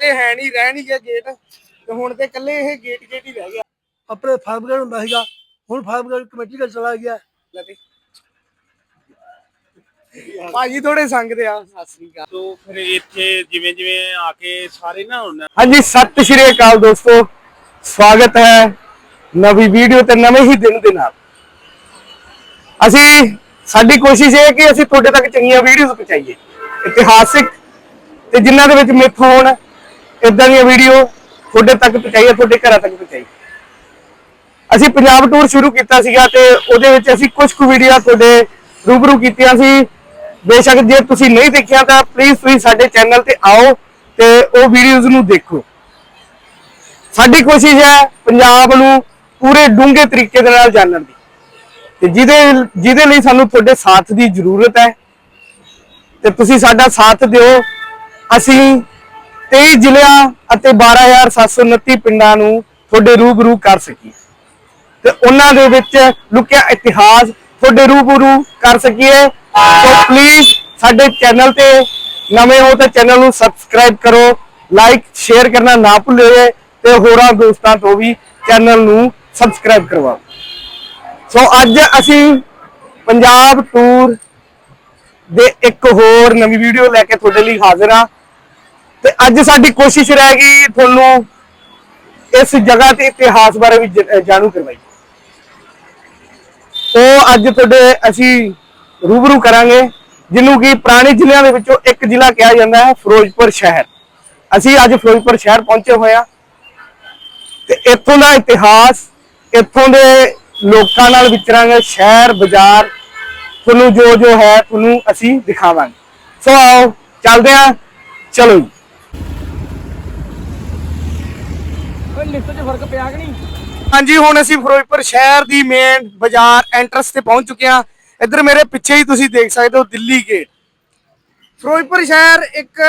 ਤੇ ਹੈ ਨਹੀਂ ਰਹਿ ਨਹੀਂ ਗਿਆ ਗੇਟ ਤੇ ਹੁਣ ਤੇ ਇਕੱਲੇ ਇਹ ਗੇਟ ਗੇਟ ਹੀ ਰਹਿ ਗਿਆ। ਆਪਣੇ ਫਾਰਮਗੜ ਹੁੰਦਾ ਸੀਗਾ ਹੁਣ ਫਾਰਮਗੜ ਕਮੇਟੀ ਦਾ ਚਲਾ ਗਿਆ। ਲੈ ਭਾਜੀ ਥੋੜੇ ਸੰਗਦੇ ਆ। ਸਤਿ ਸ੍ਰੀ ਅਕਾਲ। ਤੋਂ ਫਿਰ ਇੱਥੇ ਜਿਵੇਂ ਜਿਵੇਂ ਆ ਕੇ ਸਾਰੇ ਨਾ ਹੁਣ ਹਾਂਜੀ ਸਤਿ ਸ਼੍ਰੀ ਅਕਾਲ ਦੋਸਤੋ। ਸਵਾਗਤ ਹੈ ਨਵੀਂ ਵੀਡੀਓ ਤੇ ਨਵੇਂ ਹੀ ਦਿਨ ਦੇ ਨਾਲ। ਅਸੀਂ ਸਾਡੀ ਕੋਸ਼ਿਸ਼ ਇਹ ਹੈ ਕਿ ਅਸੀਂ ਤੁਹਾਡੇ ਤੱਕ ਚੰਗੀਆਂ ਵੀਡੀਓਜ਼ ਪਹੁੰਚਾਈਏ। ਇਤਿਹਾਸਿਕ ਤੇ ਜਿਨ੍ਹਾਂ ਦੇ ਵਿੱਚ ਮਿੱਥ ਹੋਣ ਇਦਾਂ ਦੀਆਂ ਵੀਡੀਓ ਤੁਹਾਡੇ ਤੱਕ ਪਹੁੰਚਾਈਏ ਤੁਹਾਡੇ ਘਰਾਂ ਤੱਕ ਪਹੁੰਚਾਈਏ ਅਸੀਂ ਪੰਜਾਬ ਟੂਰ ਸ਼ੁਰੂ ਕੀਤਾ ਸੀਗਾ ਤੇ ਉਹਦੇ ਵਿੱਚ ਅਸੀਂ ਕੁਝ ਕੁ ਵੀਡੀਓ ਤੁਹਾਡੇ ਰੂਬਰੂ ਕੀਤੀਆਂ ਸੀ। ਬੇਸ਼ੱਕ ਜੇ ਤੁਸੀਂ ਨਹੀਂ ਦੇਖਿਆ ਤਾਂ ਪਲੀਜ਼ ਤੁਸੀਂ ਸਾਡੇ ਚੈਨਲ ਤੇ ਆਓ ਤੇ ਉਹ ਵੀਡੀਓਜ਼ ਨੂੰ ਦੇਖੋ। ਸਾਡੀ ਕੋਸ਼ਿਸ਼ ਹੈ ਪੰਜਾਬ ਨੂੰ ਪੂਰੇ ਡੂੰਘੇ ਤਰੀਕੇ ਦੇ ਨਾਲ ਜਾਣਨ ਦੀ। ਤੇ ਜਿਹਦੇ ਜਿਹਦੇ ਲਈ ਸਾਨੂੰ ਤੁਹਾਡੇ ਸਾਥ ਦੀ ਜ਼ਰੂਰਤ ਹੈ, ਤੇ ਤੁਸੀਂ ਸਾਡਾ ਸਾਥ ਦਿਓ। ਅਸੀਂ 23 ਜ਼ਿਲ੍ਹਿਆਂ ਅਤੇ 12729 ਪਿੰਡਾਂ ਨੂੰ ਤੁਹਾਡੇ ਰੂਬਰੂ ਕਰ ਸਕੀਏ। ਤੇ ਉਹਨਾਂ ਦੇ ਵਿੱਚ ਲੁਕਿਆ ਇਤਿਹਾਸ ਤੁਹਾਡੇ ਰੂਬਰੂ ਕਰ ਸਕੀਏ। ਸੋ ਪਲੀਜ਼ ਸਾਡੇ ਚੈਨਲ ਤੇ ਨਵੇਂ ਹੋ ਤਾਂ ਚੈਨਲ ਨੂੰ ਸਬਸਕ੍ਰਾਈਬ ਕਰੋ ਲਾਈਕ ਸ਼ੇਅਰ ਕਰਨਾ ਨਾ ਭੁੱਲਿਓ ਤੇ ਹੋਰਾਂ ਦੋਸਤਾਂ ਤੋਂ ਵੀ ਚੈਨਲ ਨੂੰ ਸਬਸਕ੍ਰਾਈਬ ਕਰਵਾਓ। ਸੋ ਅੱਜ ਅਸੀਂ ਪੰਜਾਬ ਟੂਰ ਦੇ ਇੱਕ ਹੋਰ ਨਵੀਂ ਵੀਡੀਓ ਲੈ ਕੇ ਤੁਹਾਡੇ ਲਈ ਹਾਜ਼ਰ ਹਾਂ। ਤੇ ਅੱਜ ਸਾਡੀ ਕੋਸ਼ਿਸ਼ ਰਹਿ ਗਈ ਤੁਹਾਨੂੰ ਇਸ ਜਗ੍ਹਾ ਤੇ ਇਤਿਹਾਸ ਬਾਰੇ ਵੀ ਜਾਣੂ ਕਰਵਾਈ। ਉਹ ਅੱਜ ਤੁਹਾਡੇ ਅਸੀਂ ਰੂਬਰੂ ਕਰਾਂਗੇ, ਜਿਹਨੂੰ ਕਿ ਪੁਰਾਣੇ ਜ਼ਿਲ੍ਹਿਆਂ ਦੇ ਵਿੱਚੋਂ ਇੱਕ ਜ਼ਿਲ੍ਹਾ ਕਿਹਾ ਜਾਂਦਾ ਹੈ, ਫਿਰੋਜ਼ਪੁਰ ਸ਼ਹਿਰ। ਅਸੀਂ ਅੱਜ ਫਿਰੋਜ਼ਪੁਰ ਸ਼ਹਿਰ ਪਹੁੰਚੇ ਹੋਏ ਹਾਂ। ਤੇ ਇੱਥੋਂ ਦਾ ਇਤਿਹਾਸ, ਇੱਥੋਂ ਦੇ ਲੋਕਾਂ ਨਾਲ ਵਿਚਰਾਂਗੇ, ਸ਼ਹਿਰ, ਬਾਜ਼ਾਰ, ਤੁਹਾਨੂੰ ਜੋ ਜੋ ਹੈ, ਤੁਹਾਨੂੰ ਅਸੀਂ ਦਿਖਾਵਾਂਗੇ। ਸੋ ਆਓ, ਚੱਲਦੇ ਹਾਂ। ਚਲੋ ਜੀ ਓਏ ਲਿਫਟ 'ਚ ਫ਼ਰਕ ਪਿਆ ਕਿ ਨਹੀਂ? ਹਾਂਜੀ, ਹੁਣ ਅਸੀਂ ਫਿਰੋਜ਼ਪੁਰ ਸ਼ਹਿਰ ਦੀ ਮੇਨ ਬਾਜ਼ਾਰ ਐਂਟਰਸ ਤੇ ਪਹੁੰਚ ਚੁੱਕੇ ਹਾਂ। ਇੱਧਰ ਮੇਰੇ ਪਿੱਛੇ ਹੀ ਤੁਸੀਂ ਦੇਖ ਸਕਦੇ ਹੋ ਦਿੱਲੀ ਗੇਟ ਫਿਰੋਜ਼ਪੁਰ ਸ਼ਹਿਰ ਇੱਕ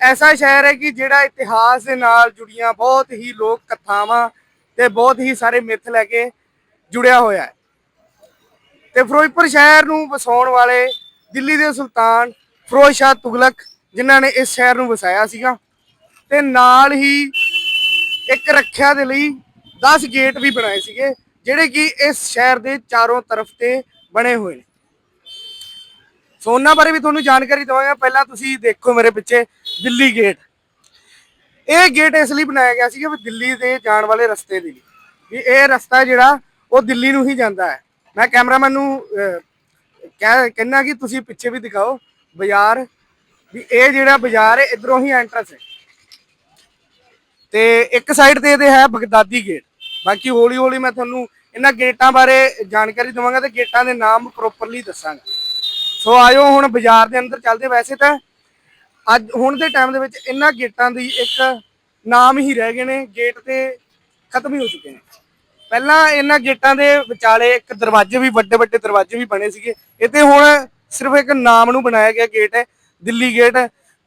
ਐਸਾ ਸ਼ਹਿਰ ਹੈ ਕਿ ਜਿਹੜਾ ਇਤਿਹਾਸ ਦੇ ਨਾਲ ਜੁੜੀਆਂ ਬਹੁਤ ਹੀ ਲੋਕ ਕਥਾਵਾਂ ਤੇ ਬਹੁਤ ਹੀ ਸਾਰੇ ਮਿੱਥ ਲੈ ਕੇ ਜੁੜਿਆ ਹੋਇਆ ਹੈ। ਤੇ ਫਿਰੋਜ਼ਪੁਰ ਸ਼ਹਿਰ ਨੂੰ ਵਸਾਉਣ ਵਾਲੇ ਦਿੱਲੀ ਦੇ ਸੁਲਤਾਨ ਫਿਰੋਜ਼ ਸ਼ਾਹ ਤੁਗਲਕ ਜਿਨ੍ਹਾਂ ਨੇ ਇਸ ਸ਼ਹਿਰ ਨੂੰ ਵਸਾਇਆ ਸੀਗਾ। ਤੇ ਨਾਲ ਹੀ ਇੱਕ ਰੱਖਿਆ ਦੇ ਲਈ 10 ਗੇਟ ਵੀ ਬਣਾਏ ਸੀਗੇ, ਜਿਹੜੇ ਕਿ ਇਸ ਸ਼ਹਿਰ ਦੇ ਚਾਰੋਂ ਤਰਫ ਤੇ ਬਣੇ ਹੋਏ ਨੇ। ਸੋ ਉਹਨਾਂ ਬਾਰੇ ਵੀ ਤੁਹਾਨੂੰ ਜਾਣਕਾਰੀ ਦਵਾਂਗਾ। ਪਹਿਲਾਂ ਤੁਸੀਂ ਦੇਖੋ ਮੇਰੇ ਪਿੱਛੇ ਦਿੱਲੀ ਗੇਟ। ਇਹ ਗੇਟ ਇਸ ਲਈ ਬਣਾਇਆ ਗਿਆ ਸੀਗਾ ਵੀ ਦਿੱਲੀ ਦੇ ਜਾਣ ਵਾਲੇ ਰਸਤੇ ਦੇ ਲਈ। ਵੀ ਇਹ ਰਸਤਾ ਜਿਹੜਾ, ਉਹ ਦਿੱਲੀ ਨੂੰ ਹੀ ਜਾਂਦਾ ਹੈ। ਮੈਂ ਕੈਮਰਾਮੈਨ ਨੂੰ ਕਹਿ ਕਹਿਣਾ ਕਿ ਤੁਸੀਂ ਪਿੱਛੇ ਵੀ ਦਿਖਾਓ ਬਾਜ਼ਾਰ। ਵੀ ਇਹ ਜਿਹੜਾ ਬਾਜ਼ਾਰ ਹੈ, ਇਧਰੋਂ ਹੀ ਐਂਟਰੈਂਸ ਹੈ। ਤੇ ਇੱਕ ਸਾਈਡ ਤੇ ਇਹਦੇ ਹੈ ਬਗਦਾਦੀ ਗੇਟ ਬਾਕੀ ਹੌਲੀ ਹੌਲੀ ਮੈਂ ਤੁਹਾਨੂੰ ਇਹਨਾਂ ਗੇਟਾਂ ਬਾਰੇ ਜਾਣਕਾਰੀ ਦਵਾਂਗਾ ਤੇ ਗੇਟਾਂ ਦੇ ਨਾਮ ਪ੍ਰੋਪਰਲੀ ਦੱਸਾਂਗਾ। ਸੋ ਆਇਓ ਹੁਣ ਬਾਜ਼ਾਰ ਦੇ ਅੰਦਰ ਚੱਲਦੇ ਵੈਸੇ ਤਾਂ ਅੱਜ ਹੁਣ ਦੇ ਟਾਈਮ ਦੇ ਵਿੱਚ ਇਹਨਾਂ ਗੇਟਾਂ ਦੀ ਇੱਕ ਨਾਮ ਹੀ ਰਹਿ ਗਏ ਨੇ ਗੇਟ ਤੇ ਖਤਮ ਹੀ ਹੋ ਚੁੱਕੇ ਨੇ। ਪਹਿਲਾਂ ਇਹਨਾਂ ਗੇਟਾਂ ਦੇ ਵਿਚਾਲੇ ਇੱਕ ਦਰਵਾਜ਼ੇ ਵੀ, ਵੱਡੇ ਵੱਡੇ ਦਰਵਾਜ਼ੇ ਵੀ ਬਣੇ ਸੀਗੇ। ਇਹ ਤੇ ਹੁਣ ਸਿਰਫ ਇੱਕ ਨਾਮ ਨੂੰ ਬਣਾਇਆ ਗਿਆ ਗੇਟ ਹੈ, ਦਿੱਲੀ ਗੇਟ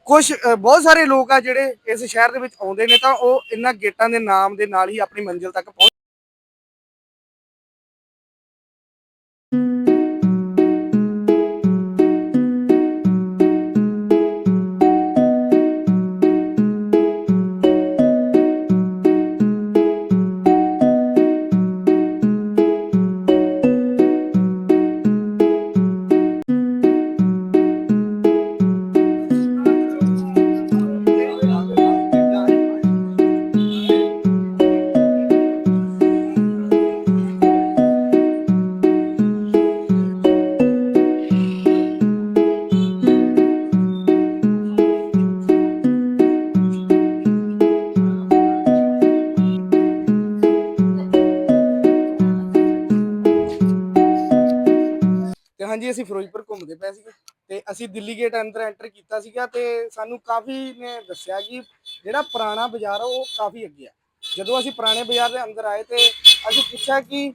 ਕੁਝ ਬਹੁਤ ਸਾਰੇ ਲੋਕ ਆ ਜਿਹੜੇ ਇਸ ਸ਼ਹਿਰ ਦੇ ਵਿੱਚ ਆਉਂਦੇ ਨੇ ਤਾਂ ਉਹ ਇਹਨਾਂ ਗੇਟਾਂ ਦੇ ਨਾਮ ਦੇ ਨਾਲ ਹੀ ਆਪਣੀ ਮੰਜ਼ਿਲ ਤੱਕ ਪਹੁੰਚ ਫਿਰੋਜ਼ਪੁਰ ਘੁੰਮਦੇ ਪਏ ਸੀਗੇ ਤੇ ਅਸੀਂ ਦਿੱਲੀ ਗੇਟ ਅੰਦਰ ਐਂਟਰ ਕੀਤਾ ਸੀਗਾ ਤੇ ਸਾਨੂੰ ਕਾਫੀ ਨੇ ਦੱਸਿਆ ਕਿ ਜਿਹੜਾ ਪੁਰਾਣਾ ਬਾਜ਼ਾਰ ਆ, ਉਹ ਕਾਫੀ ਅੱਗੇ ਆ। ਜਦੋਂ ਅਸੀਂ ਪੁਰਾਣੇ ਬਾਜ਼ਾਰ ਦੇ ਅੰਦਰ ਆਏ ਤੇ ਅਸੀਂ ਪੁੱਛਿਆ ਕਿ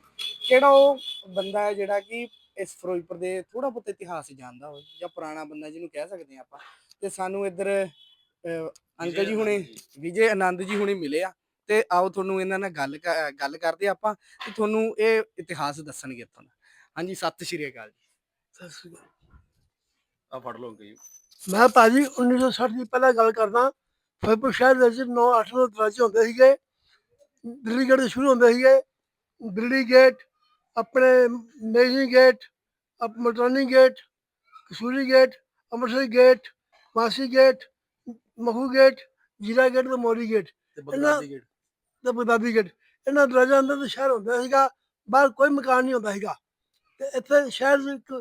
ਕਿਹੜਾ ਉਹ ਬੰਦਾ ਹੈ ਜਿਹੜਾ ਕਿ ਇਸ ਫਿਰੋਜ਼ਪੁਰ ਦੇ ਥੋੜਾ ਬਹੁਤ ਇਤਿਹਾਸ ਜਾਣਦਾ ਹੋਵੇ ਜਾਂ ਪੁਰਾਣਾ ਬੰਦਾ ਜਿਹਨੂੰ ਕਹਿ ਸਕਦੇ ਆ ਆਪਾਂ। ਤੇ ਸਾਨੂੰ ਇੱਧਰ ਅੰਕਲ ਜੀ ਹੁਣੇ, ਵਿਜੇ ਆਨੰਦ ਜੀ ਹੁਣੇ ਮਿਲੇ ਆ ਤੇ ਆਓ ਤੁਹਾਨੂੰ ਇਹਨਾਂ ਨਾਲ ਗੱਲ ਕ- ਗੱਲ ਕਰਦੇ ਆਪਾਂ ਤੇ ਤੁਹਾਨੂੰ ਇਹ ਇਤਿਹਾਸ ਦੱਸਣਗੇ ਇੱਥੋਂ ਦਾ। ਹਾਂਜੀ, ਸਤਿ ਸ਼੍ਰੀ ਅਕਾਲ ਜੀ। ਸਤਿ ਸ੍ਰੀ ਅਕਾਲ ਆ ਫੜ ਲਓ ਅੰਕਲ ਜੀ ਮੈਂ ਭਾਜੀ 1960 ਦੀ ਪਹਿਲਾਂ ਗੱਲ ਕਰਦਾ ਫਿਰੋਜ਼ਪੁਰ ਸ਼ਹਿਰ ਦੇ ਵਿੱਚ 9 8 9 ਦਰਵਾਜ਼ੇ ਹੁੰਦੇ ਸੀਗੇ ਦਿੱਲੀ ਗੇਟ ਤੋਂ ਸ਼ੁਰੂ ਹੁੰਦੇ ਸੀਗੇ ਦਿੱਲੀ ਗੇਟ ਆਪਣੇ ਨੇਜੀ ਗੇਟ ਅਪ ਮਟਰਾਨੀ gate Kasuri gate Amritsar gate ਮਾਸੀ gate Makhu gate Zira gate ਤੇ ਮੋਰੀ ਗੇਟ ਤੇ ਇਹਨਾਂ- ਬਗਦਾਦੀ ਗੇਟ ਤੇ ਬਗਦਾਦੀ ਗੇਟ ਇਹਨਾਂ ਦਰਵਾਜ਼ਿਆਂ ਅੰਦਰ ਤਾਂ ਸ਼ਹਿਰ ਹੁੰਦਾ ਸੀਗਾ ਬਾਹਰ ਕੋਈ ਮਕਾਨ ਨਹੀਂ ਹੁੰਦਾ ਸੀਗਾ ਤੇ ਇੱਥੇ ਸ਼ਹਿਰ ਦੀ ਇੱਕ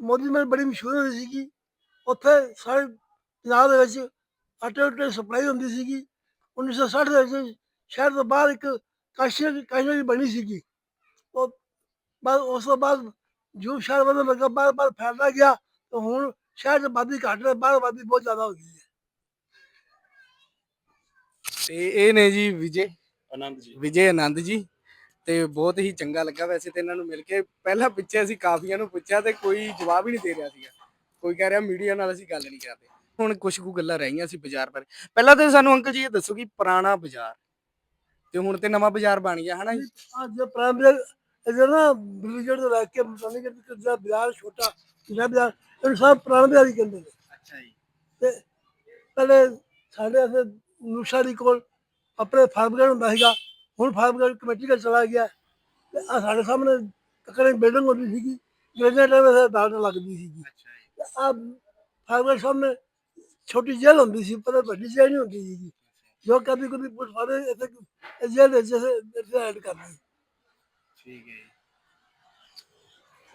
ਮੋਦੀ ਮੇਲ ਬੜੀ ਮਸ਼ਹੂਰ ਹੁੰਦੀ ਸੀਗੀ। ਉੱਥੇ ਸਾਰੇ ਪੰਜਾਬ ਦੇ ਵਿੱਚ ਆਟੇ ਉਟੇ ਸਪਲਾਈ ਹੁੰਦੀ ਸੀਗੀ। 1960 ਦੇ ਵਿੱਚ ਸ਼ਹਿਰ ਤੋਂ ਬਾਹਰ ਇੱਕ ਕਾਸ਼ੀ ਕਾਸ਼ੀ ਬਣੀ ਸੀਗੀ। ਉਹ ਬਾਅਦ ਉਸ ਤੋਂ ਬਾਅਦ ਜੋ ਸ਼ਹਿਰ ਵਧਣ ਲੱਗਾ ਬਾਹਰ ਬਾਹਰ ਫੈਲਦਾ ਗਿਆ ਤੇ ਹੁਣ ਸ਼ਹਿਰ ਦੀ ਆਬਾਦੀ ਘੱਟ ਰਹੀ ਬਾਹਰ ਆਬਾਦੀ ਬਹੁਤ ਜ਼ਿਆਦਾ ਹੋ ਗਈ ਹੈ। ਤੇ ਇਹ ਨੇ ਜੀ ਵਿਜੇ ਆਨੰਦ ਜੀ। ਵਿਜੇ ਆਨੰਦ ਜੀ। ਤੇ ਬਹੁਤ ਹੀ ਚੰਗਾ ਲੱਗਾ ਵੈਸੇ ਤੇ ਇਹਨਾਂ ਨੂੰ ਮਿਲ ਕੇ। ਪਹਿਲਾਂ ਪਿੱਛੇ ਅਸੀਂ ਕਾਫੀਆਂ ਨੂੰ ਪੁੱਛਿਆ ਤੇ ਕੋਈ ਜਵਾਬ ਹੀ ਨਹੀਂ ਦੇ ਰਿਹਾ ਸੀਗਾ। ਕੋਈ ਕਹਿ ਰਿਹਾ ਮੀਡੀਆ ਨਾਲ ਅਸੀਂ ਗੱਲ ਨਹੀਂ ਕਰਦੇ। ਹੁਣ ਕੁਝ ਕੁ ਗੱਲਾਂ ਰਹੀਆਂ ਸੀ ਬਾਜ਼ਾਰ ਬਾਰੇ ਪਹਿਲਾਂ ਤੇ ਸਾਨੂੰ ਅੰਕਲ ਜੀ ਇਹ ਦੱਸੋ ਕਿ ਪੁਰਾਣਾ ਬਾਜ਼ਾਰ ਤੇ ਹੁਣ ਤੇ ਨਵਾਂ ਬਾਜ਼ਾਰ ਬਣ ਗਿਆ ਹਨਾ ਜੀ? ਅੱਜ ਪ੍ਰਾਇਮਰੀ ਇਹਦਾ ਨਾ ਬ੍ਰਿਗੇਡ ਤੋਂ ਲੈ ਕੇ ਮਸਾਨੀ ਕਿ ਜਿਹੜਾ ਬਾਜ਼ਾਰ ਛੋਟਾ ਜਿਹੜਾ ਬਾਜ਼ਾਰ ਇਹਨੂੰ ਸਭ ਪੁਰਾਣੇ ਬਾਜ਼ਾਰ ਹੀ ਕਹਿੰਦੇ ਨੇ। ਅੱਛਾ ਜੀ। ਤੇ ਪਹਿਲੇ ਸਾਡੇ ਇੱਥੇ ਨੂਸ਼ਾਰੀ ਕੋਲ ਆਪਣੇ ਫਾਰਮਗੜ ਹੁੰਦਾ ਸੀਗਾ। ਹੁਣ ਫਾਰਮਗੜ ਕਮੇਟੀ ਦਾ ਚਲਾ ਗਿਆ ਤੇ ਆ ਸਾਡੇ ਸਾਹਮਣੇ ਕੱਕੜੇ ਬਿਲਡਿੰਗ ਹੁੰਦੀ ਸੀਗੀ ਗ੍ਰੇਨੇਡ ਦੇ ਦਾਲ ਲੱਗਦੀ ਸੀਗੀ। ਅੱਛਾ ਜੀ। ਆ ਫਾਰਮਗੜ ਸਾਹਮਣੇ ਛੋਟੀ ਜੇਲ੍ਹ ਹੁੰਦੀ ਸੀ ਪਰ ਵੱਡੀ ਜੇਲ੍ਹ ਨਹੀਂ ਹੁੰਦੀ ਸੀਗੀ। ਜੋ ਕਦੀ ਕਦੀ ਪੁਲਿਸ ਵਾਲੇ ਇੱਥੇ ਜੇਲ੍ਹ ਵਿੱਚ ਐਡ ਕਰਦੇ ਠੀਕ ਹੈ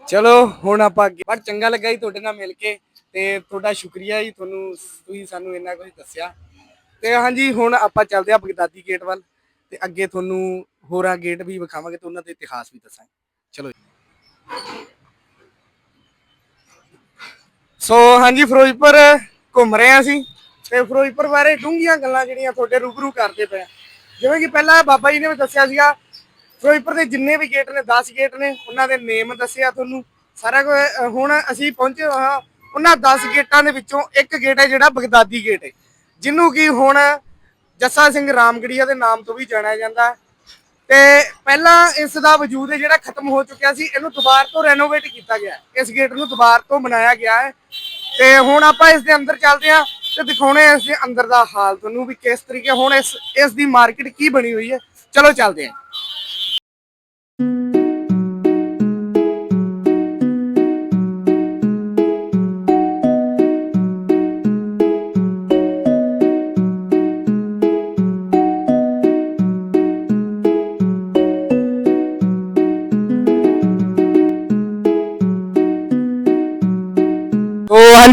ਚਲੋ ਹੁਣ ਆਪਾਂ ਅੱਗੇ ਪਰ ਚੰਗਾ ਲੱਗਾ ਜੀ ਤੁਹਾਡੇ ਨਾਲ ਮਿਲ ਕੇ ਤੇ ਤੁਹਾਡਾ ਸ਼ੁਕਰੀਆ ਜੀ ਤੁਹਾਨੂੰ ਤੁਸੀਂ ਸਾਨੂੰ ਇੰਨਾ ਕੁਝ ਦੱਸਿਆ। ਤੇ ਹਾਂਜੀ ਹੁਣ ਆਪਾਂ ਚੱਲਦੇ ਆ ਬਗਦਾਦੀ ਗੇਟ ਵੱਲ। ਤੇ ਅੱਗੇ ਤੁਹਾਨੂੰ ਹੋਰਾਂ ਗੇਟ ਵੀ ਵਿਖਾਵਾਂਗੇ ਤੇ ਉਹਨਾਂ ਦੇ ਇਤਿਹਾਸ ਵੀ ਦੱਸਾਂਗੇ। ਚਲੋ ਸੋ ਹਾਂਜੀ, ਫਿਰੋਜ਼ਪੁਰ ਘੁੰਮ ਰਹੇ ਆ ਅਸੀਂ ਤੇ ਫਿਰੋਜ਼ਪੁਰ ਬਾਰੇ ਡੂੰਘੀਆਂ ਗੱਲਾਂ ਜਿਹੜੀਆਂ ਤੁਹਾਡੇ ਰੂਬਰੂ ਕਰਦੇ ਪਏ ਜਿਵੇਂ ਕਿ ਪਹਿਲਾਂ ਬਾਬਾ ਜੀ ਨੇ ਵੀ ਦੱਸਿਆ ਸੀਗਾ, ਫਿਰੋਜ਼ਪੁਰ ਦੇ ਜਿੰਨੇ ਵੀ ਗੇਟ ਨੇ 10 ਗੇਟ ਨੇ, ਉਹਨਾਂ ਦੇ ਨੇਮ ਦੱਸਿਆ ਤੁਹਾਨੂੰ। ਸਾਰਾ ਕੁਝ ਹੁਣ ਅਸੀਂ ਪਹੁੰਚੇ ਹਾਂ, ਉਹਨਾਂ 10 ਗੇਟਾਂ ਦੇ ਵਿੱਚੋਂ ਇੱਕ ਗੇਟ ਹੈ ਜਿਹੜਾ ਬਗਦਾਦੀ ਗੇਟ ਹੈ। ਜਿਹਨੂੰ ਕਿ ਹੁਣ ਜੱਸਾ ਸਿੰਘ ਰਾਮਗੜੀਆ ਦੇ ਨਾਮ ਤੋਂ ਵੀ ਜਾਣਿਆ ਜਾਂਦਾ ਹੈ। ਤੇ ਪਹਿਲਾਂ ਇਸ ਦਾ ਵਜੂਦ ਹੈ ਜਿਹੜਾ ਖਤਮ ਹੋ ਚੁੱਕਿਆ ਸੀ, ਇਹਨੂੰ ਦੁਬਾਰਾ ਤੋਂ ਰੈਨੋਵੇਟ ਕੀਤਾ ਗਿਆ ਇਸ ਗੇਟ ਨੂੰ ਦੁਬਾਰਾ ਤੋਂ ਬਣਾਇਆ ਗਿਆ ਹੈ। ਤੇ ਹੁਣ ਆਪਾਂ ਇਸ ਦੇ ਅੰਦਰ ਚੱਲਦੇ ਹਾਂ ਤੇ ਦਿਖਾਉਣੇ ਇਸ ਦੇ ਅੰਦਰ ਦਾ ਹਾਲ ਤੁਹਾਨੂੰ ਵੀ ਕਿਸ ਤਰੀਕੇ ਹੁਣ ਇਸ ਇਸ ਦੀ ਮਾਰਕੀਟ ਕੀ ਬਣੀ ਹੋਈ ਹੈ। ਚਲੋ ਚੱਲਦੇ ਹਾਂ।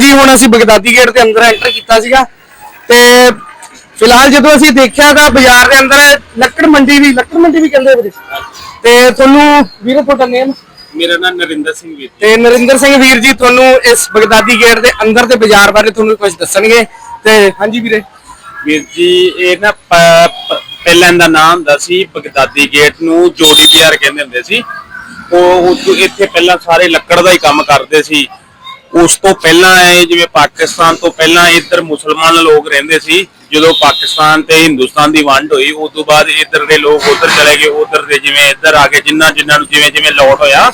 ਹਾਂਜੀ ਹੁਣ ਅਸੀਂ ਬਗਦਾਦੀ ਗੇਟ ਦੇ ਅੰਦਰ ਐਂਟਰ ਕੀਤਾ ਸੀਗਾ। ਤੇ ਫਿਲਹਾਲ ਜਦੋਂ ਅਸੀਂ ਦੇਖਿਆ ਤਾਂ ਬਾਜ਼ਾਰ ਦੇ ਅੰਦਰ ਲੱਕੜ ਮੰਡੀ ਵੀ ਲੱਕੜ ਮੰਡੀ ਵੀ ਕਹਿੰਦੇ ਵੀਰੇ। ਤੇ ਤੁਹਾਨੂੰ ਵੀਰੇ ਤੁਹਾਡਾ ਨੇਮ? ਮੇਰਾ ਨਾਮ ਨਰਿੰਦਰ ਸਿੰਘ ਵੀਰ ਤੇ ਨਰਿੰਦਰ ਸਿੰਘ ਵੀਰ ਜੀ ਤੁਹਾਨੂੰ ਇਸ ਬਗਦਾਦੀ ਗੇਟ ਦੇ ਅੰਦਰ ਤੇ ਬਾਜ਼ਾਰ ਬਾਰੇ ਤੁਹਾਨੂੰ ਕੁਝ ਦੱਸਣਗੇ। ਤੇ ਹਾਂਜੀ ਵੀਰੇ। ਵੀਰ ਜੀ ਇਹ ਨਾ ਪਹਿਲਾਂ ਦਾ ਨਾਮ ਹੁੰਦਾ ਸੀ ਬਗਦਾਦੀ ਗੇਟ ਨੂੰ ਜੋੜੀ ਬਾਜ਼ਾਰ ਕਹਿੰਦੇ ਹੁੰਦੇ ਸੀ। ਉਹ ਇੱਥੇ ਪਹਿਲਾਂ ਸਾਰੇ ਲੱਕੜ ਦਾ ਹੀ ਕੰਮ ਕਰਦੇ ਸੀ। ਉਸ ਤੋਂ ਪਹਿਲਾਂ ਇਹ ਜਿਵੇਂ ਪਾਕਿਸਤਾਨ ਤੋਂ ਪਹਿਲਾਂ ਇੱਧਰ ਮੁਸਲਮਾਨ ਲੋਕ ਰਹਿੰਦੇ ਸੀ, ਜਦੋਂ ਪਾਕਿਸਤਾਨ ਤੇ ਹਿੰਦੁਸਤਾਨ ਦੀ ਵੰਡ ਹੋਈ, ਉਸ ਤੋਂ ਬਾਅਦ ਇੱਧਰ ਦੇ ਲੋਕ ਉੱਧਰ ਚਲੇ ਗਏ, ਉੱਧਰ ਦੇ ਜਿਵੇਂ ਇੱਧਰ ਆ ਗਏ ਜਿੰਨਾ ਜਿੰਨਾਂ ਨੂੰ ਜਿਵੇਂ ਜਿਵੇਂ ਲੋਟ ਹੋਇਆ,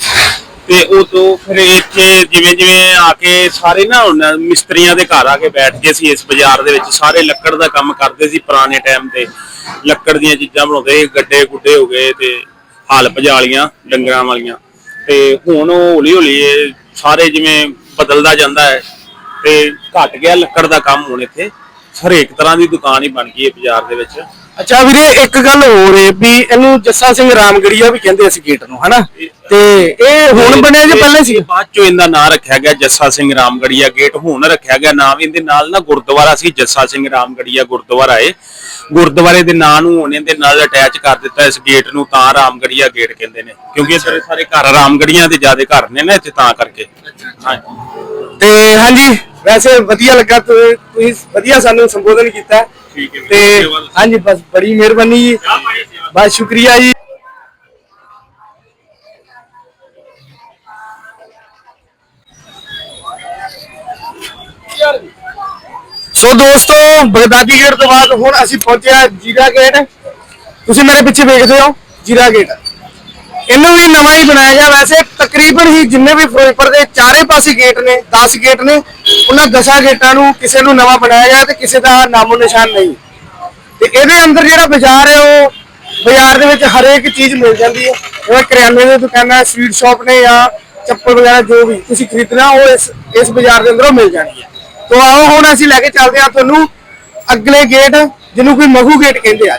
ਤੇ ਉਹ ਤੋਂ ਫਿਰ ਇੱਥੇ ਜਿਵੇਂ ਜਿਵੇਂ ਆ ਕੇ ਸਾਰੇ ਨਾ ਹੁਣ ਮਿਸਤਰੀਆਂ ਦੇ ਘਰ ਆ ਕੇ ਬੈਠ ਗਏ ਸੀ ਇਸ ਬਾਜ਼ਾਰ ਦੇ ਵਿੱਚ, ਸਾਰੇ ਲੱਕੜ ਦਾ ਕੰਮ ਕਰਦੇ ਸੀ ਪੁਰਾਣੇ ਟਾਈਮ ਤੇ। ਲੱਕੜ ਦੀਆਂ ਚੀਜ਼ਾਂ ਬਣਾਉਂਦੇ ਸੀ, ਗੱਡੇ ਗੁੱਡੇ ਹੋ ਗਏ ਤੇ ਹਾਲ ਭਜਾਲੀਆਂ ਡੰਗਰਾਂ ਵਾਲੀਆਂ। ਤੇ ਹੁਣ ਉਹ ਹੌਲੀ ਹੌਲੀ ਸਾਰੇ ਜਿਵੇਂ ਬਦਲਦਾ ਜਾਂਦਾ ਹੈ ਤੇ ਘਟ ਗਿਆ ਲੱਕੜ ਦਾ ਕੰਮ ਹੁਣ ਇੱਥੇ। ਹਰੇਕ ਤਰ੍ਹਾਂ ਦੀ ਦੁਕਾਨ ਹੀ ਬਣ ਗਈ ਹੈ ਬਾਜ਼ਾਰ ਦੇ ਵਿੱਚ। ਅੱਛਾ ਵੀਰੇ ਇੱਕ ਗੱਲ ਹੋਰ ਹੈ ਵੀ ਇਹਨੂੰ ਜੱਸਾ ਸਿੰਘ ਰਾਮਗੜੀਆ ਵੀ ਕਹਿੰਦੇ ਸੀ ਗੇਟ ਨੂੰ ਹਨਾ? ਤੇ ਇਹ ਹੁਣ ਬਣਿਆ ਜੇ ਪਹਿਲੇ ਸੀ ਬਾਅਦ ਚੋਂ ਇਹਦਾ ਨਾਂ ਰੱਖਿਆ ਗਿਆ ਜੱਸਾ ਸਿੰਘ ਰਾਮਗੜੀਆ ਗੇਟ ਹੁਣ ਰੱਖਿਆ ਗਿਆ ਨਾਮ ਇਹਦੇ ਨਾਲ ਨਾ ਗੁਰਦੁਆਰਾ ਸੀ ਜੱਸਾ ਸਿੰਘ ਰਾਮਗੜੀਆ ਗੁਰਦੁਆਰਾ ਏ। ਗੁਰਦੁਆਰੇ ਦੇ ਨਾਂ ਨੂੰ ਹੁਣ ਇਹਦੇ ਨਾਲ ਅਟੈਚ ਕਰ ਦਿੱਤਾ ਇਸ ਗੇਟ ਨੂੰ ਤਾਂ ਰਾਮਗੜੀਆ ਗੇਟ ਕਹਿੰਦੇ ਨੇ। ਕਿਉਂਕਿ ਇੱਧਰ ਸਾਰੇ ਘਰ ਰਾਮਗੜੀਆਂ ਦੇ ਜ਼ਿਆਦਾ ਘਰ ਨੇ ਨਾ ਇੱਥੇ ਤਾਂ ਕਰਕੇ। ਹਾਂਜੀ। ਤੇ ਹਾਂਜੀ ਵੈਸੇ ਵਧੀਆ ਲੱਗਾ ਤੁ- ਤੁਸੀਂ ਵਧੀਆ ਸਾਨੂੰ ਸੰਬੋਧਨ ਕੀਤਾ। ਠੀਕ ਹੈ ਵੀਰੇ, ਤੇ। ਹਾਂਜੀ ਬਸ ਬੜੀ ਮਿਹਰਬਾਨੀ ਜੀ। ਬਸ ਸ਼ੁਕਰੀਆ ਜੀ। ਸੋ ਦੋਸਤੋ ਬਗਦਾਦੀ ਗੇਟ ਤੋਂ ਬਾਅਦ ਹੁਣ ਅਸੀਂ ਪਹੁੰਚਿਆ ਜੀਰਾ ਗੇਟ। ਤੁਸੀਂ ਮੇਰੇ ਪਿੱਛੇ ਵੇਖਦੇ ਹੋ ਜੀਰਾ ਗੇਟ। ਇਹਨੂੰ ਵੀ ਨਵਾਂ ਹੀ ਬਣਾਇਆ ਗਿਆ। ਵੈਸੇ ਤਕਰੀਬਨ ਹੀ ਜਿੰਨੇ ਵੀ ਫਿਰੋਜ਼ਪੁਰ ਦੇ ਚਾਰੇ ਪਾਸੇ ਗੇਟ ਨੇ 10 ਗੇਟ ਨੇ, ਉਹਨਾਂ 10 ਗੇਟਾਂ ਨੂੰ ਕਿਸੇ ਨੂੰ ਨਵਾਂ ਬਣਾਇਆ ਗਿਆ ਤੇ ਕਿਸੇ ਦਾ ਨਾਮੋ ਨਿਸ਼ਾਨ ਨਹੀਂ। ਤੇ ਇਹਦੇ ਅੰਦਰ ਜਿਹੜਾ ਬਾਜ਼ਾਰ ਹੈ, ਉਹ ਬਾਜ਼ਾਰ ਦੇ ਵਿੱਚ ਹਰੇਕ ਚੀਜ਼ ਮਿਲ ਜਾਂਦੀ ਹੈ। ਜਿਵੇਂ ਕਰਿਆਨੇ ਦੀ ਦੁਕਾਨਾਂ, ਸਵੀਟ ਸ਼ਾਪ ਨੇ ਜਾਂ ਚੱਪਲ ਵਗੈਰਾ ਜੋ ਵੀ ਤੁਸੀਂ ਖਰੀਦਣਾ, ਉਹ ਇਸ ਇਸ ਬਾਜ਼ਾਰ ਦੇ ਅੰਦਰੋਂ ਮਿਲ ਜਾਣੀ ਹੈ। ਤੋਂ ਆਓ, ਹੁਣ ਅਸੀਂ ਲੈ ਕੇ ਚੱਲਦੇ ਹਾਂ ਤੁਹਾਨੂੰ ਅਗਲੇ ਗੇਟ, ਜਿਹਨੂੰ ਕੋਈ ਮਹੂ ਗੇਟ ਕਹਿੰਦੇ ਆ।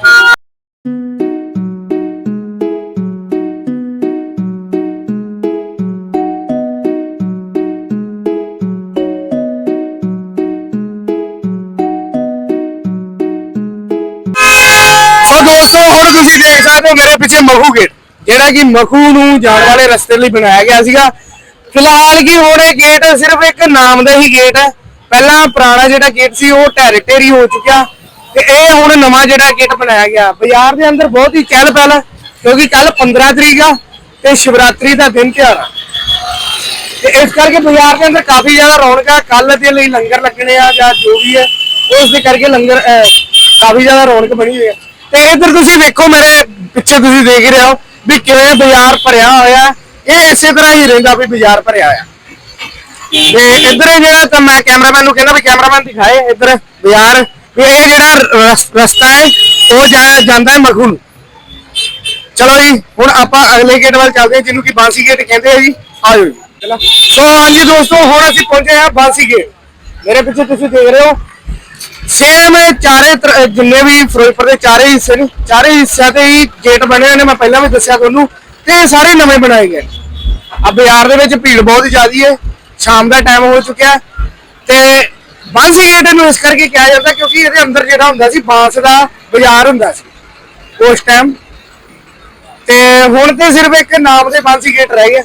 ਦੇਖ ਮੇਰੇ ਪਿੱਛੇ ਮਖੂ ਗੇਟ ਜਿਹੜਾ ਕਿ ਮਖੂ ਨੂੰ ਜਾਣ ਵਾਲੇ ਰਸਤੇ ਲਈ ਬਣਾਇਆ ਗਿਆ ਸੀਗਾ। ਫਿਲਹਾਲ ਕੀ ਹੁਣ ਇਹ ਗੇਟ ਸਿਰਫ ਇੱਕ ਨਾਮ ਦਾ ਹੀ ਗੇਟ ਹੈ। ਪਹਿਲਾਂ ਪੁਰਾਣਾ ਜਿਹੜਾ ਗੇਟ ਸੀ ਉਹ ਢਹਿ ਹੋ ਚੁੱਕਿਆ। ਤੇ ਇਹ ਹੁਣ ਨਵਾਂ ਜਿਹੜਾ ਗੇਟ ਬਣਾਇਆ ਗਿਆ। ਬਾਜ਼ਾਰ ਦੇ ਅੰਦਰ ਬਹੁਤ ਹੀ ਚਹਿਲ ਪਹਿਲ ਹੈ, ਕਿਉਂਕਿ ਕੱਲ 15 ਤਰੀਕ ਆ ਤੇ ਸ਼ਿਵਰਾਤਰੀ ਦਾ ਦਿਨ ਤਿਉਹਾਰ ਆ। ਤੇ ਇਸ ਕਰਕੇ ਬਾਜ਼ਾਰ ਦੇ ਅੰਦਰ ਕਾਫੀ ਜ਼ਿਆਦਾ ਰੌਣਕ ਆ। ਕੱਲ ਦੇ ਲਈ ਲੰਗਰ ਲੱਗਣੇ ਆ ਜਾਂ ਜੋ ਵੀ ਹੈ ਉਸ ਦੇ ਕਰਕੇ ਲੰਗਰ ਕਾਫੀ ਜ਼ਿਆਦਾ ਰੌਣਕ ਬਣੀ ਹੋਈ ਹੈ। ਤੇ ਇੱਧਰ ਤੁਸੀਂ ਵੇਖੋ ਮੇਰੇ ਪਿੱਛੇ ਤੁਸੀਂ ਦੇਖ ਰਹੇ ਹੋ ਵੀ ਕਿਵੇਂ ਬਾਜ਼ਾਰ ਭਰਿਆ ਹੋਇਆ ਇਹ ਇਸੇ ਤਰ੍ਹਾਂ ਹੀ ਰਹਿੰਦਾ ਵੀ ਬਾਜ਼ਾਰ ਭਰਿਆ ਹੋਇਆ। ਤੇ ਇੱਧਰ ਜਿਹੜਾ ਤਾਂ ਮੈਂ ਕੈਮਰਾਮੈਨ ਨੂੰ ਕਹਿੰਦਾ ਵੀ ਕੈਮਰਾਮੈਨ ਦਿਖਾਏ ਇੱਧਰ ਬਾਜ਼ਾਰ। ਵੀ ਇਹ ਜਿਹੜਾ ਰਸਤਾ ਹੈ, ਉਹ ਜਾ- ਜਾਂਦਾ ਹੈ ਮਖੂ ਨੂੰ। ਚਲੋ ਜੀ, ਹੁਣ ਆਪਾਂ ਅਗਲੇ ਗੇਟ ਵੱਲ ਚੱਲਦੇ ਹਾਂ, ਜਿਹਨੂੰ ਕਿ ਬਾਂਸੀ ਗੇਟ ਕਹਿੰਦੇ ਆ ਜੀ। ਆਜੋ ਜੀ। ਸੋ ਹਾਂਜੀ ਦੋਸਤੋ, ਹੁਣ ਅਸੀਂ ਪਹੁੰਚੇ ਹਾਂ ਬਾਂਸੀ ਗੇਟ ਮੇਰੇ ਪਿੱਛੇ ਤੁਸੀਂ ਦੇਖ ਰਹੇ ਹੋ ਸੇਮ ਚਾਰੇ ਤਰ- ਜਿੰਨੇ ਵੀ ਫਿਰੋਜ਼ਪੁਰ ਦੇ ਚਾਰੇ ਹਿੱਸੇ ਨੇ, ਚਾਰੇ ਹਿੱਸਿਆਂ ਤੇ ਹੀ ਗੇਟ ਬਣੇ ਹੋਏ ਨੇ, ਮੈਂ ਪਹਿਲਾਂ ਵੀ ਦੱਸਿਆ ਤੁਹਾਨੂੰ ਤੇ ਇਹ ਸਾਰੇ ਨਵੇਂ ਬਣਾਏ ਗਏ ਆ ਬਾਜ਼ਾਰ ਦੇ ਵਿੱਚ ਭੀੜ ਬਹੁਤ ਜ਼ਿਆਦੀ ਹੈ, ਸ਼ਾਮ ਦਾ ਟਾਈਮ ਹੋ ਚੁੱਕਿਆ ਹੈ ਤੇ ਬਾਂਸੀ ਗੇਟ ਨੂੰ ਇਸ ਕਰਕੇ ਕਿਹਾ ਜਾਂਦਾ ਕਿਉਂਕਿ ਇਹਦੇ ਅੰਦਰ ਜਿਹੜਾ ਹੁੰਦਾ ਸੀ, ਬਾਂਸ ਦਾ ਬਾਜ਼ਾਰ ਹੁੰਦਾ ਸੀ ਉਸ ਟਾਈਮ ਤੇ ਹੁਣ ਤੇ ਸਿਰਫ ਇੱਕ ਨਾਮ ਦੇ ਬਾਂਸੀ ਗੇਟ ਰਹਿ ਗਿਆ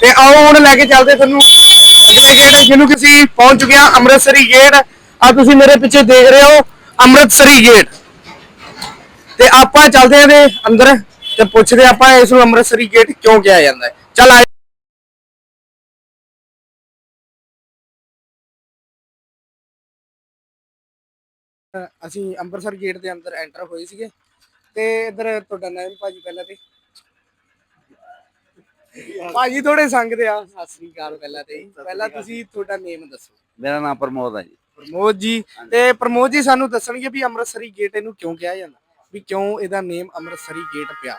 ਤੇ ਆਓ ਹੁਣ ਲੈ ਕੇ ਚੱਲਦੇ ਤੁਹਾਨੂੰ। ਅਗਲੇ ਗੇਟ ਜਿਹਨੂੰ ਕਿ ਅਸੀਂ ਪਹੁੰਚ ਚੁੱਕੇ ਹਾਂ, ਅੰਮ੍ਰਿਤਸਰੀ ਗੇਟ ਆ ਤੁਸੀਂ ਮੇਰੇ ਪਿੱਛੇ ਦੇਖ ਰਹੇ ਹੋ ਅੰਮ੍ਰਿਤਸਰੀ ਗੇਟ ਤੇ ਆਪਾਂ ਚੱਲਦੇ ਹਾਂ ਇਹਦੇ ਅੰਦਰ ਤੇ ਪੁੱਛਦੇ ਆਪਾਂ ਇਸ ਨੂੰ ਅੰਮ੍ਰਿਤਸਰੀ ਗੇਟ ਕਿਉਂ ਕਿਹਾ ਜਾਂਦਾ ਹੈ। ਚੱਲ ਆ ਅਸੀਂ ਅੰਮ੍ਰਿਤਸਰ ਗੇਟ ਦੇ ਅੰਦਰ ਐਂਟਰ ਹੋਏ ਸੀਗੇ। ਤੇ ਇੱਧਰ ਤੁਹਾਡਾ ਨਾਮ ਭਾਜੀ ਪਹਿਲਾਂ ਤੇ। ਭਾਜੀ ਥੋੜੇ ਸੰਗਦੇ ਆ। ਸਤਿ ਸ੍ਰੀ ਅਕਾਲ ਪਹਿਲਾਂ ਤੇ। ਪਹਿਲਾਂ ਤੁਸੀਂ ਤੁਹਾਡਾ ਨੇਮ ਦੱਸੋ। ਮੇਰਾ ਨਾਮ ਪ੍ਰਮੋਦ ਹੈ ਜੀ। ਪ੍ਰਮੋਦ ਜੀ ਤੇ ਪ੍ਰਮੋਦ ਜੀ ਸਾਨੂੰ ਦੱਸਣਗੇ ਵੀ ਅੰਮ੍ਰਿਤਸਰੀ ਗੇਟ ਇਹਨੂੰ ਕਿਉਂ ਕਿਹਾ ਜਾਂਦਾ? ਵੀ ਕਿਉਂ ਇਹਦਾ ਨੇਮ ਅੰਮ੍ਰਿਤਸਰੀ ਗੇਟ ਪਿਆ?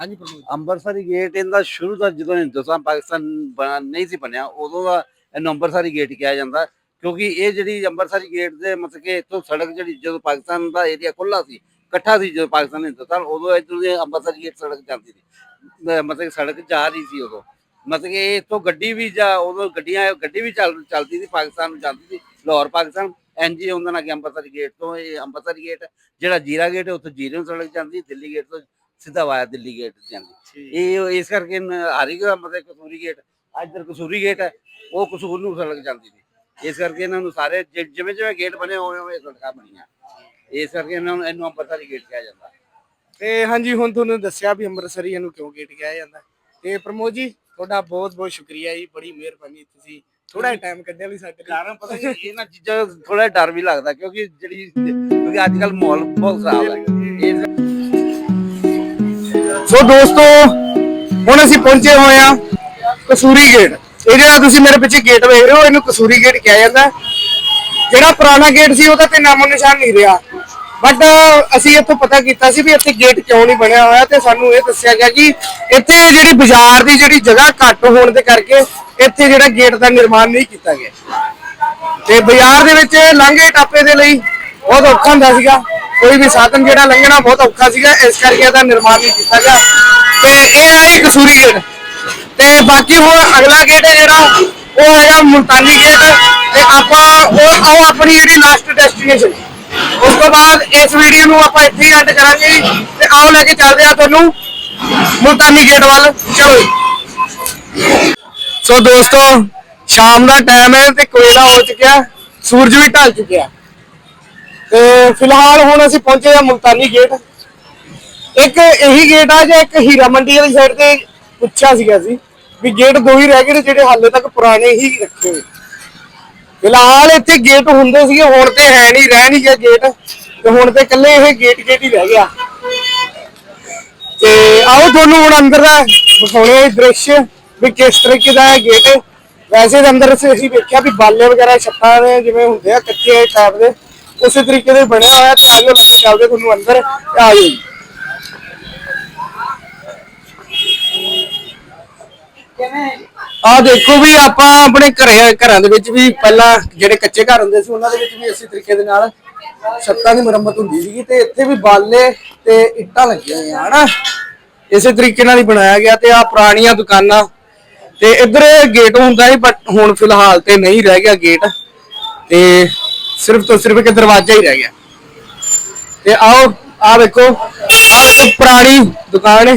ਹਾਂਜੀ ਪ੍ਰਮੋਦ ਜੀ। ਅੰਮ੍ਰਿਤਸਰੀ ਗੇਟ ਇਹਦਾ ਸ਼ੁਰੂ ਤੋਂ ਜਦੋਂ ਹਿੰਦੁਸਤਾਨ ਪਾਕਿਸਤਾਨ ਬਣਾ- ਨਹੀਂ ਸੀ ਬਣਿਆ ਉਦੋਂ ਦਾ ਇਹਨੂੰ ਅੰਮ੍ਰਿਤਸਰੀ ਗੇਟ ਕਿਹਾ ਜਾਂਦਾ ਕਿਉਂਕਿ ਇਹ ਜਿਹੜੀ ਅੰਮ੍ਰਿਤਸਰੀ ਗੇਟ ਦੇ ਮਤਲਬ ਕਿ ਇੱਥੋਂ ਸੜਕ ਜਿਹੜੀ ਜਦੋਂ ਪਾਕਿਸਤਾਨ ਦਾ ਏਰੀਆ ਖੁੱਲਾ ਸੀ ਇਕੱਠਾ ਸੀ ਜਦੋਂ ਪਾਕਿਸਤਾਨ ਹਿੰਦੁਸਤਾਨ ਉਦੋਂ ਇੱਧਰੋਂ ਦੀ ਅੰਮ੍ਰਿਤਸਰੀ ਗੇਟ ਸੜਕ ਜਾਂਦੀ ਸੀ। ਮਤਲਬ ਕਿ ਸੜਕ ਜਾ ਰਹੀ ਸੀ ਉਦੋਂ। ਮਤਲਬ ਕਿ ਇਹ ਇੱਥੋਂ ਗੱਡੀ ਵੀ ਜਾ ਉਦੋਂ ਗੱਡੀਆਂ ਗੱਡੀ ਵੀ ਚੱਲ ਚੱਲਦੀ ਸੀ ਪਾਕਿਸਤਾਨ ਨੂੰ ਜਾਂਦੀ ਸੀ। ਲਾਹੌਰ ਪਾਕਿਸਤਾਨ ਐਨਜੀ ਉਹਨਾਂ ਨਾਲ ਕਿ ਅੰਮ੍ਰਿਤਸਰ ਗੇਟ ਤੋਂ ਇਹ ਅੰਮ੍ਰਿਤਸਰ ਗੇਟ ਜਿਹੜਾ ਜੀਰਾ ਗੇਟ ਹੈ ਉੱਥੋਂ ਜੀਰੇ ਨੂੰ ਸੜਕ ਜਾਂਦੀ ਦਿੱਲੀ ਗੇਟ ਤੋਂ ਸਿੱਧਾ ਵਾਇਆ ਦਿੱਲੀ ਗੇਟ ਜਾਂਦੀ। ਇਹ ਇਸ ਕਰਕੇ ਹਰੀ ਦਾ ਮਤਲਬ ਕਸੂਰੀ ਗੇਟ ਇੱਧਰ ਕਸੂਰੀ ਗੇਟ ਹੈ ਉਹ ਕਸੂਰ ਨੂੰ ਸੜਕ ਜਾਂਦੀ ਸੀ। ਇਸ ਕਰਕੇ ਇਹਨਾਂ ਨੂੰ ਸਾਰੇ ਜਿਵੇਂ ਜਿਵੇਂ ਗੇਟ ਬਣੇ ਹੋਏ ਹੋਏ ਸੜਕਾਂ ਬਣੀਆਂ। ਇਸ ਕਰਕੇ ਇਹਨਾਂ ਨੂੰ ਇਹਨੂੰ ਅੰਮ੍ਰਿਤਸਰੀ ਗੇਟ ਕਿਹਾ ਜਾਂਦਾ। ਤੇ ਹਾਂਜੀ ਹੁਣ ਤੁਹਾਨੂੰ ਦੱਸਿਆ ਵੀ ਅੰਮ੍ਰਿਤਸਰੀ ਇਹਨੂੰ ਕਿਉਂ ਗੇਟ ਕਿਹਾ ਜਾਂਦਾ। ਤੇ ਪ੍ਰਮੋਦ ਜੀ ਤੁਹਾਡਾ ਬਹੁਤ ਬਹੁਤ ਸ਼ੁਕਰੀਆ ਜੀ ਬੜੀ ਮਿਹਰਬਾਨੀ ਤੁਸੀਂ ਥੋੜਾ ਟਾਈਮ ਕੱਢਿਆ ਵੀ ਸਾਡੇ ਲਈ। ਕਾਰਨ ਪਤਾ ਕੀ ਇਹਨਾਂ ਚੀਜ਼ਾਂ ਦਾ ਥੋੜਾ ਡਰ ਵੀ ਲੱਗਦਾ ਕਿਉਂਕਿ ਜਿਹੜੀ ਕਿਉਂਕਿ ਅੱਜ ਕੱਲ ਮਾਹੌਲ ਬਹੁਤ ਖਰਾਬ ਹੈ। ਇਸ ਸੋ ਦੋਸਤੋ ਹੁਣ ਅਸੀਂ ਪਹੁੰਚੇ ਹੋਏ ਆ ਕਸੂਰੀ ਗੇਟ। ਇਹ ਜਿਹੜਾ ਤੁਸੀਂ ਮੇਰੇ ਪਿੱਛੇ ਗੇਟ ਵੇਖ ਰਹੇ ਹੋ ਇਹਨੂੰ ਕਸੂਰੀ ਗੇਟ ਕਿਹਾ ਜਾਂਦਾ ਹੈ। ਜਿਹੜਾ ਪੁਰਾਣਾ ਗੇਟ ਸੀ ਉਹਦਾ ਤੇ ਨਾਮੋ ਨਿਸ਼ਾਨ ਨਹੀਂ ਰਿਹਾ। ਬਟ ਅਸੀਂ ਇੱਥੋਂ ਪਤਾ ਕੀਤਾ ਸੀ ਵੀ ਇੱਥੇ ਗੇਟ ਕਿਉਂ ਨਹੀਂ ਬਣਿਆ ਹੋਇਆ ਤੇ ਸਾਨੂੰ ਇਹ ਦੱਸਿਆ ਗਿਆ ਕਿ ਇੱਥੇ ਜਿਹੜੀ ਬਾਜ਼ਾਰ ਦੀ ਜਿਹੜੀ ਜਗ੍ਹਾ ਘੱਟ ਹੋਣ ਦੇ ਕਰਕੇ ਇੱਥੇ ਜਿਹੜਾ ਗੇਟ ਦਾ ਨਿਰਮਾਣ ਨਹੀਂ ਕੀਤਾ ਗਿਆ। ਤੇ ਬਾਜ਼ਾਰ ਦੇ ਵਿੱਚ ਲਾਂਘੇ ਟਾਪੇ ਦੇ ਲਈ ਬਹੁਤ ਔਖਾ ਹੁੰਦਾ ਸੀਗਾ। ਕੋਈ ਵੀ ਸਾਧਨ ਜਿਹੜਾ ਲੰਘਣਾ ਬਹੁਤ ਔਖਾ ਸੀਗਾ, ਇਸ ਕਰਕੇ ਇਹਦਾ ਨਿਰਮਾਣ ਨਹੀਂ ਕੀਤਾ ਗਿਆ। ਤੇ ਇਹ ਹੈ ਜੀ ਕਸੂਰੀ ਗੇਟ। ਤੇ ਬਾਕੀ ਹੁਣ ਅਗਲਾ ਗੇਟ ਹੈ ਜਿਹੜਾ, ਉਹ ਹੈਗਾ ਮੁਲਤਾਨੀ ਗੇਟ। ਤੇ ਆਪਾਂ ਉਹ ਆਓ ਆਪਣੀ ਜਿਹੜੀ ਲਾਸਟ ਡੈਸਟੀਨੇਸ਼ਨ ਉਸ ਤੋਂ ਬਾਅਦ ਇਸ ਵੀਡੀਓ ਨੂੰ ਆਪਾਂ ਇੱਥੇ ਹੀ ਐਂਡ ਕਰਾਂਗੇ। ਤੇ ਆਓ ਲੈ ਕੇ ਚੱਲਦੇ ਆ ਤੁਹਾਨੂੰ ਮੁਲਤਾਨੀ ਗੇਟ ਵੱਲ। ਚਲੋ ਜੀ। ਸੋ ਦੋਸਤੋ, ਸ਼ਾਮ ਦਾ ਟਾਈਮ ਹੈ ਤੇ ਕੋਇਲਾ ਹੋ ਚੁੱਕਿਆ, ਸੂਰਜ ਵੀ ਢਲ ਚੁੱਕਿਆ। ਤੇ ਫਿਲਹਾਲ ਹੁਣ ਅਸੀਂ ਪਹੁੰਚੇ ਆ ਮੁਲਤਾਨੀ ਗੇਟ ਇੱਕ ਇਹੀ ਗੇਟ ਆ ਜਾਂ ਇੱਕ ਹੀਰਾ ਮੰਡੀ ਵਾਲੀ ਸਾਈਡ ਤੇ ਪੁੱਛਿਆ ਸੀਗਾ ਸੀ ਵੀ ਗੇਟ ਦੋ ਹੀ ਰਹਿ ਗਏ ਨੇ ਜਿਹੜੇ ਹਾਲੇ ਤੱਕ ਪੁਰਾਣੇ ਹੀ ਰੱਖੇ ਹੋਏ। ਫਿਲਹਾਲ ਇੱਥੇ ਗੇਟ ਹੁੰਦੇ ਸੀਗੇ, ਹੁਣ ਤੇ ਹੈ ਨਹੀਂ, ਰਹਿ ਨਹੀਂ ਗਿਆ ਗੇਟ ਤੇ ਹੁਣ ਤੇ ਇਕੱਲੇ ਇਹ ਗੇਟ ਗੇਟ ਹੀ ਰਹਿ ਗਿਆ। ਤੇ ਆਓ ਤੁਹਾਨੂੰ ਹੁਣ ਅੰਦਰ ਦਾ ਵਿਖਾਉਣੇ ਦ੍ਰਿਸ਼। ਵੀ ਕਿਸ ਤਰੀਕੇ ਦਾ ਹੈ? ਗੇਟ ਵੈਸੇ ਦੇ ਅੰਦਰ ਅਸੀਂ ਵੇਖਿਆ ਵੀ ਬਾਲੇ ਵਗੈਰਾ, ਛੱਤਾਂ ਦੇ ਜਿਵੇਂ ਹੁੰਦੇ ਆ, ਕੱਚੇ ਟਾਈਪ ਦੇ, ਉਸੇ ਤਰੀਕੇ ਦੇ ਬਣਿਆ ਹੋਇਆ। ਤੇ ਆਜੋ ਲੈ ਕੇ ਚੱਲਦੇ ਤੁਹਾਨੂੰ ਅੰਦਰ ਤੇ ਆਜੋ ਆ ਦੇਖੋ ਵੀ ਆਪਾਂ ਆਪਣੇ ਘਰੇ, ਘਰਾਂ ਦੇ ਵਿੱਚ ਵੀ ਪਹਿਲਾਂ ਜਿਹੜੇ ਕੱਚੇ ਘਰ ਹੁੰਦੇ ਸੀ, ਉਹਨਾਂ ਦੇ ਵਿੱਚ ਵੀ ਇਸੇ ਤਰੀਕੇ ਦੇ ਨਾਲ ਛੱਤਾਂ ਦੀ ਮੁਰੰਮਤ ਹੁੰਦੀ ਸੀਗੀ। ਤੇ ਇੱਥੇ ਵੀ ਬਾਲੇ ਤੇ ਇੱਟਾਂ ਲੱਗੀਆਂ ਹੋਈਆਂ, ਹਨਾ? ਇਸੇ ਤਰੀਕੇ ਨਾਲ ਹੀ ਬਣਾਇਆ ਗਿਆ ਤੇ ਆ ਪੁਰਾਣੀਆਂ ਦੁਕਾਨਾਂ ਤੇ ਇੱਧਰ ਗੇਟ ਹੁੰਦਾ ਸੀ ਬਟ ਹੁਣ ਫਿਲਹਾਲ ਤੇ ਨਹੀਂ ਰਹਿ ਗਿਆ ਗੇਟ ਤੇ ਸਿਰਫ ਤੋਂ ਸਿਰਫ ਇੱਕ ਦਰਵਾਜ਼ਾ ਹੀ ਰਹਿ ਗਿਆ। ਤੇ ਆਓ ਆ ਵੇਖੋ ਆ ਵੇਖੋ ਪੁਰਾਣੀ ਦੁਕਾਨ ਹੈ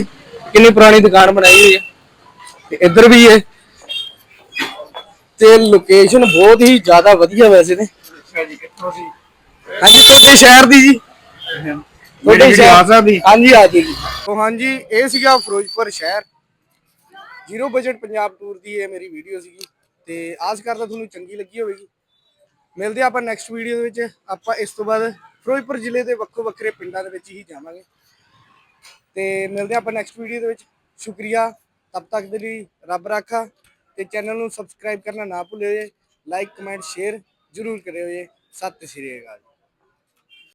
ਕਿੰਨੀ ਪੁਰਾਣੀ ਦੁਕਾਨ ਬਣਾਈ ਹੋਈ ਹੈ। ਤੇ ਇੱਧਰ ਵੀ ਹੈ। ਤੇ ਲੋਕੇਸ਼ਨ ਬਹੁਤ ਹੀ ਜ਼ਿਆਦਾ ਵਧੀਆ ਵੈਸੇ ਤੇ। ਹਾਂਜੀ ਤੁਹਾਡੇ ਸ਼ਹਿਰ ਦੀ ਜੀ। ਤੁਹਾਡੇ ਸ਼ਹਿਰ ਦੀ। ਹਾਂਜੀ ਆ ਜੀ। ਹਾਂਜੀ ਇਹ ਸੀਗਾ ਫਿਰੋਜ਼ਪੁਰ ਸ਼ਹਿਰ। ਜ਼ੀਰੋ ਬਜਟ ਪੰਜਾਬ ਟੂਰ ਦੀ ਇਹ ਮੇਰੀ ਵੀਡੀਓ ਸੀਗੀ ਤੇ ਆਸ ਕਰਦਾ ਤੁਹਾਨੂੰ ਚੰਗੀ ਲੱਗੀ ਹੋਵੇਗੀ। ਮਿਲਦੇ ਆਪਾਂ ਨੈਕਸਟ ਵੀਡੀਓ ਦੇ ਵਿੱਚ। ਆਪਾਂ ਇਸ ਤੋਂ ਬਾਅਦ ਫਿਰੋਜ਼ਪੁਰ ਜ਼ਿਲ੍ਹੇ ਦੇ ਵੱਖੋ ਵੱਖਰੇ ਪਿੰਡਾਂ ਦੇ ਵਿੱਚ ਹੀ ਜਾਵਾਂਗੇ। ਤੇ ਮਿਲਦੇ ਆਪਾਂ ਨੈਕਸਟ ਵੀਡੀਓ ਦੇ ਵਿੱਚ। ਸ਼ੁਕਰੀਆ। ਤਬ ਤੱਕ ਦੇ ਲਈ ਰੱਬ ਰਾਖਾ ਤੇ ਚੈਨਲ ਨੂੰ ਸਬਸਕ੍ਰਾਈਬ ਕਰਨਾ ਨਾ ਭੁੱਲਿਓ ਜੇ। ਲਾਈਕ ਕਮੈਂਟ ਸ਼ੇਅਰ ਜ਼ਰੂਰ ਕਰਿਓ ਜੇ। ਸਤਿ ਸ਼੍ਰੀ ਅਕਾਲ।